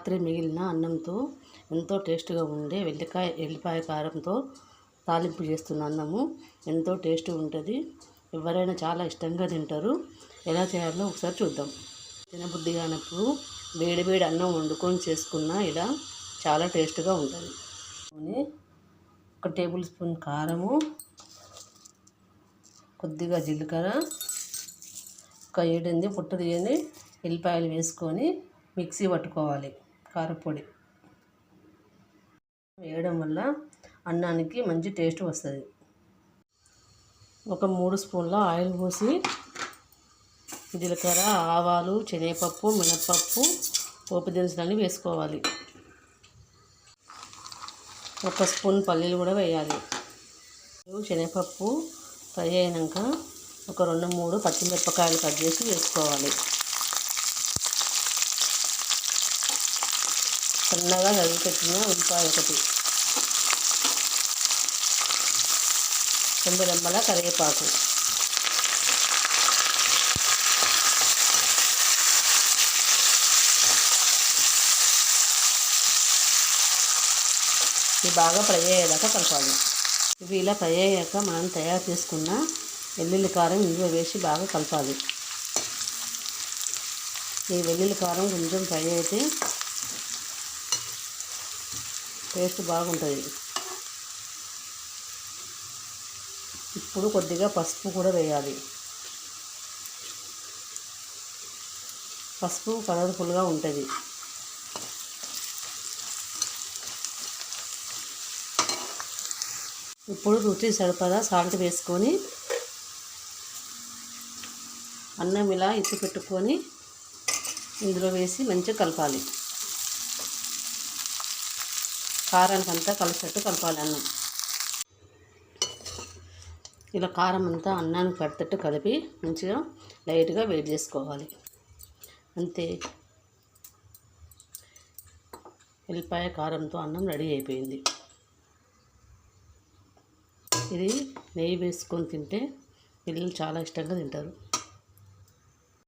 రాత్రి మిగిలిన అన్నంతో ఎంతో టేస్ట్గా ఉండే వెల్లికాయ ఎల్లిపాయ కారంతో తాలింపు చేస్తున్న అన్నము ఎంతో టేస్ట్ ఉంటుంది. ఎవరైనా చాలా ఇష్టంగా తింటారు. ఎలా చేయాలో ఒకసారి చూద్దాం. తినబుద్ధి కానప్పుడు వేడి వేడి అన్నం వండుకొని చేసుకున్న ఇలా చాలా టేస్ట్గా ఉంటుంది. ఒక టేబుల్ స్పూన్ కారము కొద్దిగా జీలకర్ర ఒక ఏడెనిమిది పుట్ట తీయని ఎల్లిపాయలు వేసుకొని మిక్సీ పట్టుకోవాలి. కారపొడి వేయడం వల్ల అన్నానికి మంచి టేస్ట్ వస్తుంది. ఒక మూడు స్పూన్ల ఆయిల్ పోసి జీలకర్ర ఆవాలు శనగపప్పు మినపప్పు పోపు దినుసులన్నీ వేసుకోవాలి. ఒక స్పూన్ పల్లీలు కూడా వేయాలి. శనగపప్పు ఫ్రై అయినాక ఒక రెండు మూడు పచ్చిమిరపకాయలు కట్ చేసి వేసుకోవాలి. సన్నగా తరిగి ఉల్లిపాయ ఒకటి. రెండు రెమ్మల కరివేపాకు. ఇవి బాగా ఫ్రై అయ్యేదాకా కలపాలి. ఇవి ఇలా ఫ్రై అయ్యాక మనం తయారు చేసుకున్న వెల్లుల్లి కారం ఇందులో వేసి బాగా కలపాలి. ఈ వెల్లుల్లి కారం కొంచెం ఫ్రై అయితే టేస్ట్ బాగుంటుంది. ఇప్పుడు కొద్దిగా పసుపు కూడా వేయాలి. పసుపు కలర్ఫుల్గా ఉంటుంది. ఇప్పుడు రుచి సరిపడా సాల్ట్ వేసుకొని అన్నం ఇలా ఇచ్చి పెట్టుకొని ఇందులో వేసి మంచిగా కలపాలి. కారానికి అంతా కలిసేట్టు కలపాలి అన్నం. ఇలా కారం అంతా అన్నానికి పడతట్టు కలిపి మంచిగా లైట్గా వేడి చేసుకోవాలి. అంతే. ఉల్లిపాయ కారంతో అన్నం రెడీ అయిపోయింది. ఇది నెయ్యి వేసుకొని తింటే పిల్లలు చాలా ఇష్టంగా తింటారు.